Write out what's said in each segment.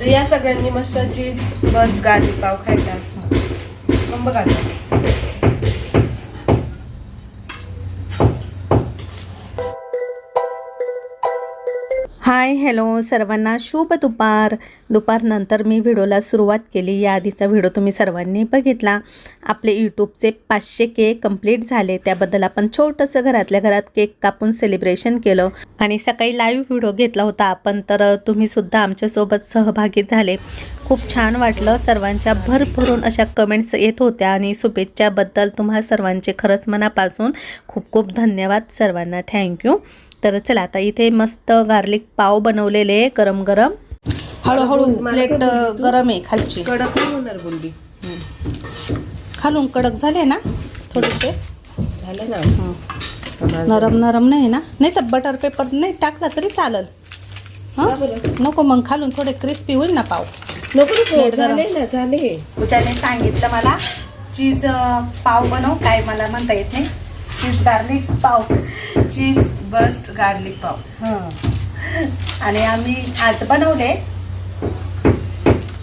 तर या सगळ्यांनी मस्त चीज बस गाडी पाव खायला. मग बघा हाय हॅलो सर्वांना. शुभ दुपार. दुपारनंतर मी व्हिडिओला सुरुवात केली. या आधीचा व्हिडिओ तुम्ही सर्वांनी बघितला. आपले यूट्यूबचे पाचशे केक कंप्लीट झाले. त्याबद्दल आपण छोटंसं घरातल्या घरात केक कापून सेलिब्रेशन केलं आणि सकाळी लाईव्ह व्हिडिओ घेतला होता. आपण तर तुम्हीसुद्धा आमच्यासोबत सहभागी झाले. खूप छान वाटलं. सर्वांच्या भरभरून अशा कमेंट्स येत होत्या आणि शुभेच्छाबद्दल तुम्हा सर्वांचे खरंच मनापासून खूप खूप धन्यवाद सर्वांना. थँक्यू तर चला आता इथे मस्त गार्लिक पाव बनवलेले गरम गरम हळूहळू प्लेट? गरम आहे खालची. कडक नाही होणार बुंदी खालून कडक झाले ना थोडेसे? झालं ना. नरम नरम नाही ना? नाही तर बटर पेपर नाही टाकला तरी चालल? नको मग खालून थोडे क्रिस्पी होईल ना पाव. नको. झाले ना झाले. पूजाने सांगितलं मला चीज पाव बनव काय मला म्हणता येत नाही. चीज गार्लिक पाव. चीज बस्ट गार्लिक पाव. हां. आणि आम्ही आज बनवले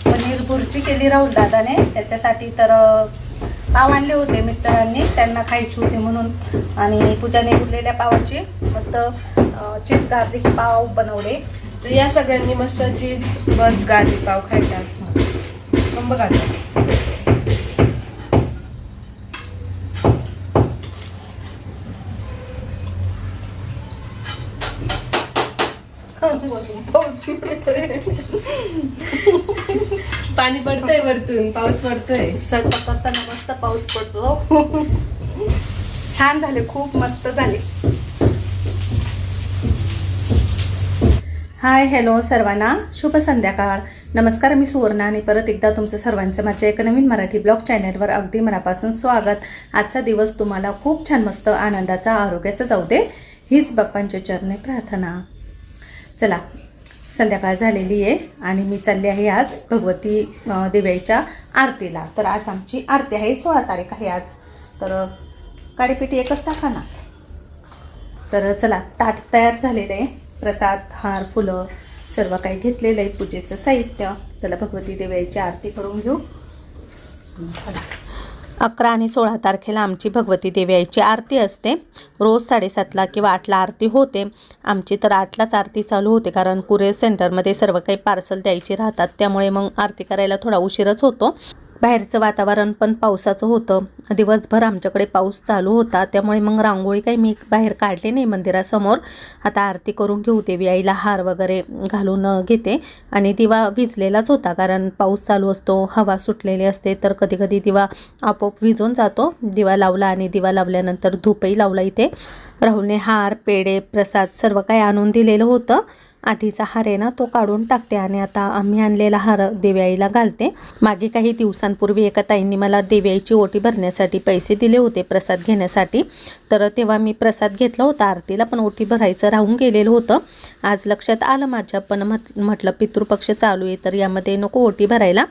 पनीर भुर्जी केली राहुल दादाने. त्याच्यासाठी तर पाव आणले होते मिस्टरांनी. त्यांना खायची होती म्हणून. आणि पूजाने उरलेल्या पावाची मस्त चीज गार्लिक पाव बनवले. तर या सगळ्यांनी मस्त चीज बस गाडी पाव खायला मग बघा आता. पाणी पडतंय वरतून पाऊस पडतोय. स्वयंपाक करताना मस्त पाऊस पडतो. छान झाले खूप मस्त झाले. हाय हॅलो सर्वांना. शुभ संध्याकाळ. नमस्कार मी सुवर्णा आणि परत एकदा तुमचं सर्वांचं माझ्या एक नवीन मराठी ब्लॉग चॅनलवर अगदी मनापासून स्वागत. आजचा दिवस तुम्हाला खूप छान मस्त आनंदाचा आरोग्याचा जाऊ दे हीच बाप्पांच्या चरणे प्रार्थना. चला संध्याकाळ झालेली आहे आणि मी चालली आहे आज भगवती देव्याच्या आरतीला. तर आज आमची आरती आहे सोळा तारीख आहे आज. तर काडीपिटी एकच टाका ना. तर चला ताट तयार झालेलं आहे. प्रसाद हार फुलं सर्व काही घेतलेलं आहे पूजेचं साहित्य. चला भगवती देव्याची आरती करून घेऊ. चला. अकरा आणि सोळा तारखेला आमची भगवती देवी आईची आरती असते. रोज साडेसातला किंवा आठला आरती होते. आमची तर आठलाच आरती चालू होते कारण कुरिअर सेंटरमध्ये सर्व काही पार्सल द्यायचे राहतात. त्यामुळे मग आरती करायला थोडा उशीरच होतो. बाहेरचं वातावरण पण पावसाचं होतं. दिवसभर आमच्याकडे पाऊस चालू होता. त्यामुळे मग रांगोळी काही मी बाहेर काढली नाही मंदिरासमोर. आता आरती करून घेऊ देवी आईला हार वगैरे घालून घेते. आणि दिवा विजलेलाच होता कारण पाऊस चालू असतो हवा सुटलेली असते. तर कधी कधी दिवा आपोआप विजून जातो. दिवा लावला आणि दिवा लावल्यानंतर धूपही लावला इथे. राहुलने हार पेढे प्रसाद सर्व काही आणून दिलेलं होतं. आधीचा हार आहे ना तो काढून टाकते आणि आता आम्ही आणलेला हार देव्याईला घालते. मागे काही दिवसांपूर्वी एका ताईंनी मला देव्याईची ओटी भरण्यासाठी पैसे दिले होते प्रसाद घेण्यासाठी. तर तेव्हा मी प्रसाद घेतला होता आरतीला पण ओटी भरायचं राहून गेलेलं होतं. आज लक्षात आलं माझ्या पण म्हट म्हटलं पितृपक्ष चालू आहे तर यामध्ये नको ओटी भरायला.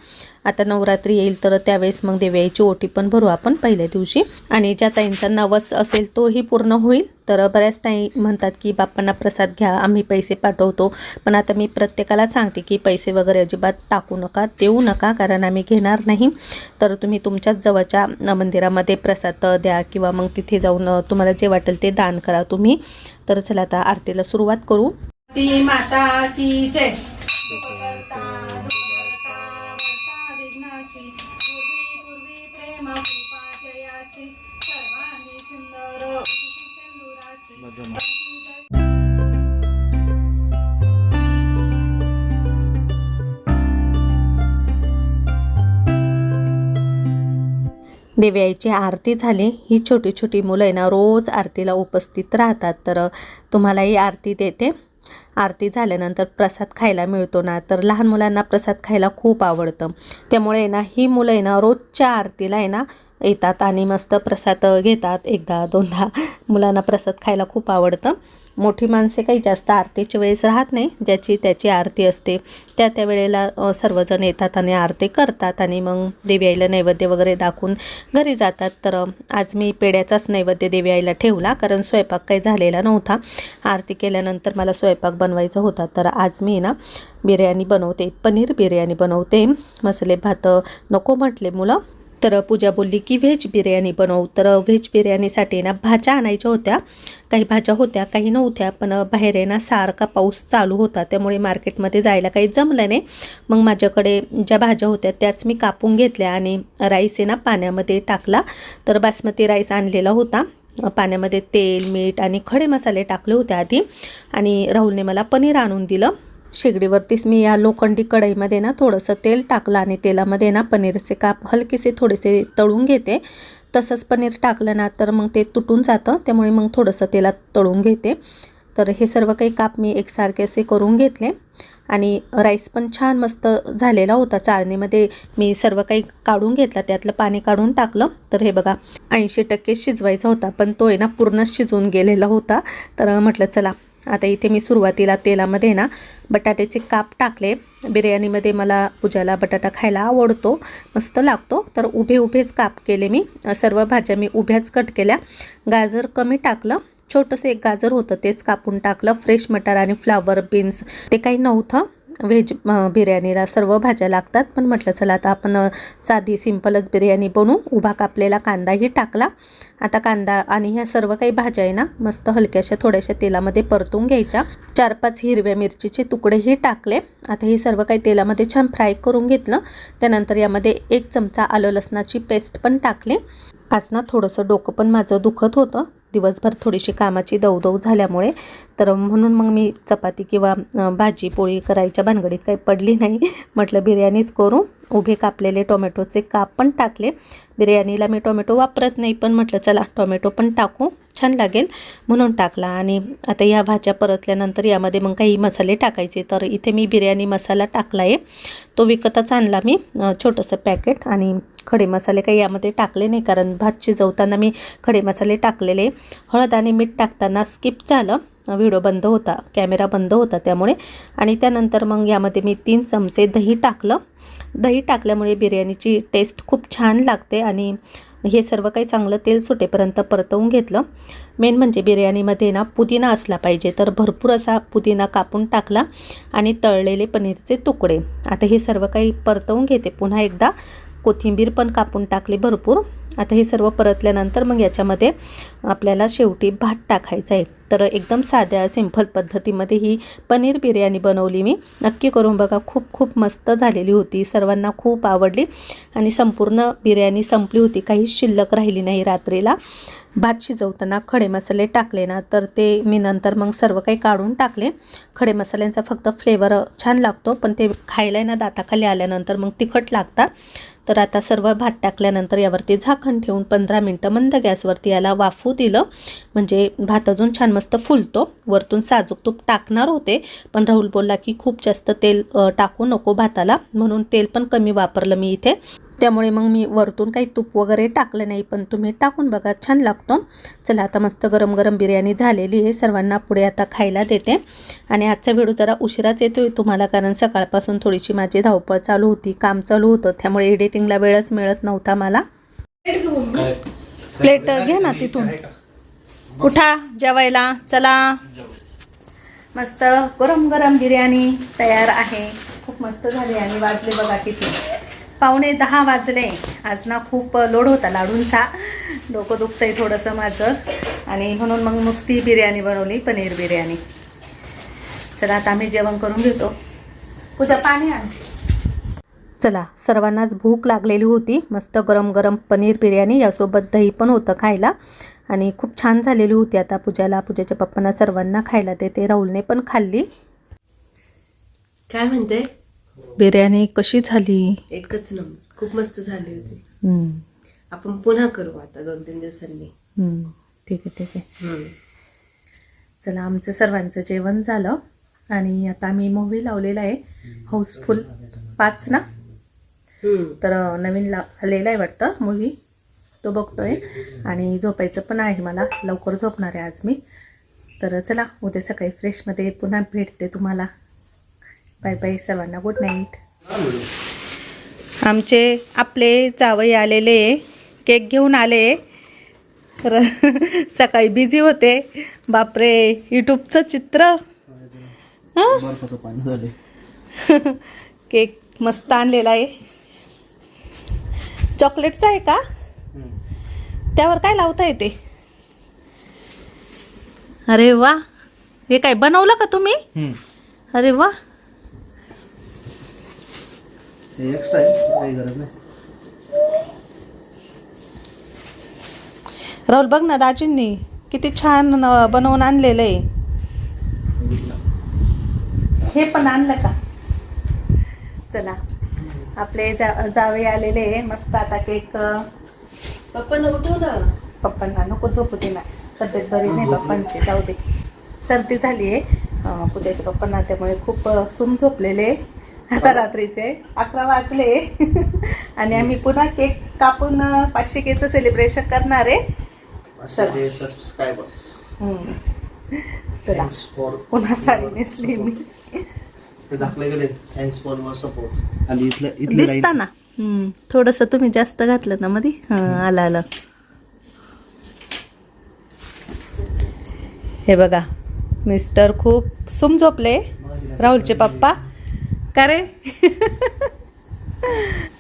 आता नवरात्री येईल तर त्यावेळेस मग देव्याची ओटी पण भरू आपण पहिल्या दिवशी. आणि ज्या ताईंचा नवस असेल तोही पूर्ण होईल. तर बऱ्याच ताई म्हणतात की बाप्पांना प्रसाद घ्या आम्ही पैसे पाठवतो. पण आता मी प्रत्येकाला सांगते की पैसे वगैरे अजिबात टाकू नका देऊ नका कारण आम्ही घेणार नाही. तर तुम्ही तुमच्याच जवळच्या मंदिरामध्ये प्रसाद द्या किंवा मग तिथे जाऊन तुम्हाला जे वाटेल ते दान करा तुम्ही. तर चला आता आरतीला सुरुवात करू. ती माता की जय. देव्याईची आरती झाली. ही छोटी छोटी मुलं आहे ना रोज आरतीला उपस्थित राहतात. तर तुम्हालाही आरती देते. आरती झाल्यानंतर प्रसाद खायला मिळतो ना तर लहान मुलांना प्रसाद खायला खूप आवडतं. त्यामुळे आहे ना ही मुलं आहे ना रोजच्या आरतीला आहे ना येतात आणि मस्त प्रसाद घेतात एकदा दोनदा. मुलांना प्रसाद खायला खूप आवडतं. मोठी माणसे काही जास्त आरतीच्या वेळेस राहत नाही ज्याची त्याची आरती असते. त्या त्या वेळेला सर्वजण येतात आणि आरती करतात आणि मग देवी आईला नैवेद्य वगैरे दाखवून घरी जातात. तर आज मी पेड्याचाच नैवेद्य देवी आईला ठेवला कारण स्वयंपाक काही झालेला नव्हता. आरती केल्यानंतर मला स्वयंपाक बनवायचा होता. तर आज मी ना बिर्याणी बनवते पनीर बिर्याणी बनवते. मसाले भात नको म्हटले मुलं. तर पूजा बोलली की व्हेज बिर्याणी बनवू. तर व्हेज बिर्याणीसाठी ना भाज्या आणायच्या होत्या. काही भाज्या होत्या काही नव्हत्या पण बाहेर आहे ना सारखा पाऊस चालू होता. त्यामुळे मार्केटमध्ये जायला काही जमलं नाही. मग माझ्याकडे ज्या भाज्या होत्या त्याच मी कापून घेतल्या आणि राईस आहे ना पाण्यामध्ये टाकला. तर बासमती राईस आणलेला होता. पाण्यामध्ये तेल मीठ आणि खडे मसाले टाकले होते आधी. आणि राहुलने मला पनीर आणून दिलं. शेगडीवरतीच मी या लोखंडी कढईमध्ये ना थोडंसं तेल टाकलं आणि तेलामध्ये ना पनीरचे काप हलकेसे थोडेसे तळून घेते. तसंच पनीर टाकलं ना तर मग ते तुटून जातं त्यामुळे मग थोडंसं तेलात तळून घेते. तर हे सर्व काही काप मी एकसारखे असे करून घेतले. आणि राईस पण छान मस्त झालेला होता. चाळणीमध्ये मी सर्व काही काढून घेतला त्यातलं पाणी काढून टाकलं. तर हे बघा ऐंशी टक्के शिजवायचा होता पण तो आहे ना पूर्ण शिजून गेलेला होता. तर म्हटलं चला आता इथे मी सुरुवातीला तेलामध्ये ना बटाट्याचे काप टाकले. बिर्याणीमध्ये मला पूजाला बटाटा खायला आवडतो मस्त लागतो. तर उभे उभेच काप केले मी. सर्व भाज्या मी उभ्याच कट केल्या. गाजर कमी टाकलं. छोटंसं एक गाजर होतं तेच कापून टाकलं. फ्रेश मटार आणि फ्लावर बीन्स ते काही नव्हतं. व्हेज बिर्याणीला सर्व भाज्या लागतात. पण म्हटलं चला आता आपण साधी सिंपलच बिर्याणी बनवू. उभा कापलेला कांदाही टाकला. आता कांदा आणि ह्या सर्व काही भाज्या आहे ना मस्त हलक्याशा थोड्याशा तेलामध्ये परतून घ्यायच्या. चार पाच हिरव्या मिरचीचे तुकडेही टाकले. आता हे सर्व काही तेलामध्ये छान फ्राय करून घेतलं. त्यानंतर यामध्ये एक चमचा आलं लसणाची पेस्ट पण टाकली. आज ना थोडंसं डोकं पण माझं दुखत होतं. दिवसभर थोडीशी कामाची दवदव झाल्यामुळे तर म्हणून मग मी चपाती किंवा भाजी पोळी करायच्या भानगडीत काही पडली नाही. म्हटलं बिर्याणीच करू. उभे कापलेले टोमॅटोचे काप पण टाकले. बिर्याणीला मी टोमॅटो वापरत नाही पण म्हटलं चला टोमॅटो पण टाकू. छान लागेल म्हणून टाकला. आणि आता या भाज्या परतल्यानंतर यामध्ये मग काही मसाले टाकायचे. तर इथे मी बिर्याणी मसाला टाकला आहे तो विकतच आणला मी छोटंसं पॅकेट. आणि खडे मसाले काही यामध्ये टाकले नाही कारण भात शिजवताना मी खडे मसाले टाकलेले. हळद आणि मीठ टाकताना स्किप झालं. व्हिडिओ बंद होता कॅमेरा बंद होता त्यामुळे. आणि त्यानंतर मग यामध्ये मी तीन चमचे दही टाकलं. दही टाकल्यामुळे बिर्याणीची टेस्ट खूप छान लागते आणि हे सर्व काही चांगलं तेल सुटेपर्यंत परतवून घेतलं. मेन म्हणजे बिर्याणीमध्ये ना पुदिना असला पाहिजे तर भरपूर असा पुदिना कापून टाकला आणि तळलेले पनीरचे तुकडे. आता हे सर्व काही परतवून घेते. पुन्हा एकदा कोथिंबीर पण कापून टाकली भरपूर. आता हे सर्व परतल्यानंतर मग याच्यामध्ये आपल्याला शेवटी भात टाकायचा आहे. तर एकदम साध्या सिंपल पद्धतीमध्ये ही पनीर बिर्याणी बनवली मी. नक्की करून बघा खूप खूप मस्त झालेली होती. सर्वांना खूप आवडली आणि संपूर्ण बिर्याणी संपली होती. काहीच शिल्लक राहिली नाही रात्रीला. भात शिजवताना खडे मसाले टाकले ना तर ते मी नंतर मग सर्व काही काढून टाकले. खडे मसाल्यांचा फक्त फ्लेवर छान लागतो पण ते खायला ना दाताखाली आल्यानंतर मग तिखट लागतात. तर आता सर्व भात टाकल्यानंतर यावरती झाकण ठेवून पंधरा मिनटं मंद गॅसवरती याला वाफू दिलं. म्हणजे भात अजून छान मस्त फुलतो. वरतून साजूक तूप टाकणार होते. पण राहुल बोलला की खूप जास्त तेल टाकू नको भाताला. म्हणून तेल पण कमी वापरलं मी इथे. त्यामुळे मग मी वरतून काही तूप वगैरे टाकलं नाही पण तुम्ही टाकून बघा छान लागतो. चला आता मस्त गरम गरम बिर्याणी झालेली आहे. सर्वांना पुढे आता खायला देते. आणि आजचा व्हिडिओ जरा उशिराच येतोय तुम्हाला कारण सकाळपासून थोडीशी माझी धावपळ चालू होती काम चालू होतं त्यामुळे एडिटिंगला वेळच मिळत नव्हता मला. प्लेट घ्या ना तिथून. उठा जेवायला. चला. मस्त गरम गरम बिर्याणी तयार आहे. खूप मस्त झाली आणि वाजले बघा किती. पावणे दहा वाजले. आज ना खूप लोड होता लाडूंचा. डोकं दुखतंय थोडंसं माझं. आणि म्हणून मग नुसती बिर्याणी बनवली पनीर बिर्याणी. चला आता आम्ही जेवण करून घेतो. पूजा पाणी आण. चला सर्वांनाच भूक लागलेली होती. मस्त गरम गरम पनीर बिर्याणी यासोबत दही पण होतं खायला. आणि खूप छान झालेली होती आता पूजाला. पूजाच्या पप्पांना सर्वांना खायला देते. राहुलने पण खाल्ली. काय म्हणते? बिर्याणी कशी झाली? एकच नंबर. खूप मस्त झाली होती. हम्म, आपण पुन्हा करू आता दोन तीन दिवसांनी. हम्म, ठीक आहे ठीक आहे. हम्म. चला आमचं सर्वांचं जेवण झालं. आणि आता आम्ही मूव्ही लावलेला आहे. हाऊसफुल पाच ना? हम्म. तर अं, नवीन ला आलेला आहे वाटतं मूव्ही तो बघतोय. आणि झोपायचं पण आहे मला. लवकर झोपणार आहे आज मी. तर चला उद्या सकाळी फ्रेशमध्ये पुन्हा भेटते तुम्हाला. बाय बाय सर्वांना गुड नाईट आमचे आपले जावई आलेले केक घेऊन आले. तर सकाळी बिझी होते. बापरे यूट्यूबचं चित्र. हं? केक मस्त आणलेला आहे. चॉकलेटचा आहे का? त्यावर काय लावता येते अरे वा. हे काय बनवलं का तुम्ही? अरे वा. हे एक्स्ट्रा आहे काही गरज नाही. राहुल बघ ना दाजींनी किती छान न- बनवून आणलेलं आहे. हे पण आणलं का? चला आपले जा जावे आलेले आहे. मस्त आता केक पप्पांना उठव ना. पप्पांना नको झोपू दे ना. तब्येत बरी नाही पप्पांची जाऊ दे. सर्दी झाली आहे. पूजेच्या पप्पांना त्यामुळे खूप सूम झोपलेले आता रात्रीचे अकरा वाजले. आणि आम्ही पुन्हा केक कापून पाचशे केचं सेलिब्रेशन करणार आहे. चला. पुन्हा साडी नेसली मी. झाकले गेले. थँक्स फॉर युअर सपोर्ट आणि इथलं इथली दिसता ना. हम्म. थोडंसं तुम्ही जास्त घातलं ना मध्ये हां आलं आलं. हे बघा. मिस्टर खूप सुम झोपले. राहुलचे पप्पा. का रे?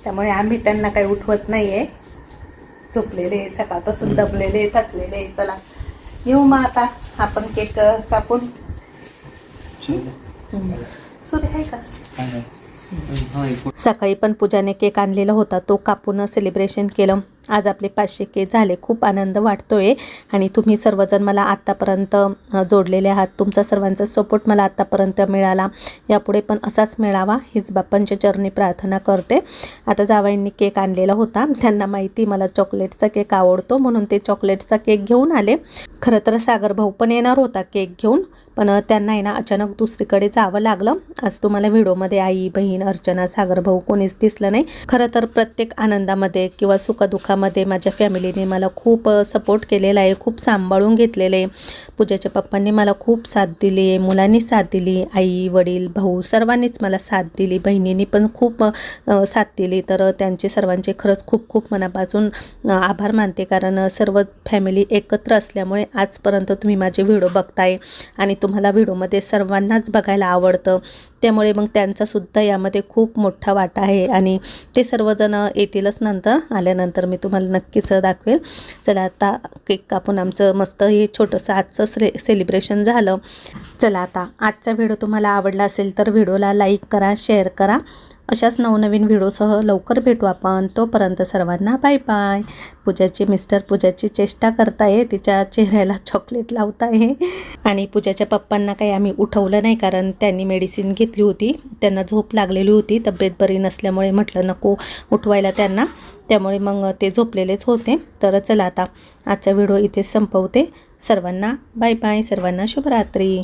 त्यामुळे आम्ही त्यांना काही उठवत नाहीये. झोपलेले सकाळपासून दबलेले थकलेले. चला येऊ मग आता. आपण केक कापून. सुरू आहे का? सकाळी पण पूजाने केक आणलेला होता. तो कापून सेलिब्रेशन केलं. आज आपले पाचशे केक झाले. खूप आनंद वाटतो आहे आणि तुम्ही सर्वजण मला आत्तापर्यंत जोडलेले आहात. तुमचा सर्वांचा सपोर्ट मला आत्तापर्यंत मिळाला. यापुढे पण असाच मिळावा हीच बाप्पांच्या चरणी प्रार्थना करते. आता जावाईंनी केक आणलेला होता. त्यांना माहिती मला चॉकलेटचा केक आवडतो म्हणून ते चॉकलेटचा केक घेऊन आले. खरं तर सागर भाऊ पण येणार होता केक घेऊन. पण त्यांना आहे ना अचानक दुसरीकडे जावं लागलं. आज तुम्हाला व्हिडिओमध्ये आई बहीण अर्चना सागर भाऊ कोणीच दिसलं नाही. खरं तर प्रत्येक आनंदामध्ये किंवा सुखदुःखामध्ये माझ्या फॅमिलीने मला खूप सपोर्ट केलेला आहे खूप सांभाळून घेतलेलं आहे. पूजाच्या पप्पांनी मला खूप साथ दिली आहे मुलांनी साथ दिली आई वडील भाऊ सर्वांनीच मला साथ दिली बहिणींनी पण खूप साथ दिली. तर त्यांचे सर्वांचे खरंच खूप खूप मनापासून आभार मानते. कारण सर्व फॅमिली एकत्र असल्यामुळे आजपर्यंत तुम्ही माझे व्हिडिओ बघताय आणि तुम्हाला व्हिडिओमध्ये सर्वांनाच बघायला आवडतं. त्यामुळे मग त्यांचासुद्धा यामध्ये खूप मोठा वाटा आहे. आणि ते सर्वजण येतीलच नंतर. आल्यानंतर मी तुम्हाला नक्कीच दाखवेल. चला आता केक कापून आमचं मस्त हे छोटंसं आजचं से सेलिब्रेशन झालं. चला आता आजचा व्हिडिओ तुम्हाला आवडला असेल तर व्हिडिओला लाईक करा शेअर करा. अशाच नवनवीन व्हिडिओसह लवकर भेटू आपण. तोपर्यंत सर्वांना बाय बाय. पूजाची मिस्टर पूजाची चेष्टा करताय तिच्या चेहऱ्याला चॉकलेट लावताय. आणि पूजाच्या पप्पांना काही आम्ही उठवलं नाही कारण त्यांनी मेडिसिन घेतली होती. त्यांना झोप लागलेली होती. तब्येत बरी नसल्यामुळे म्हटलं नको उठवायला त्यांना. त्यामुळे मग ते झोपलेलेच होते. तर चला आता आजचा व्हिडिओ इथे संपवते. सर्वांना बाय बाय. सर्वांना शुभरात्री.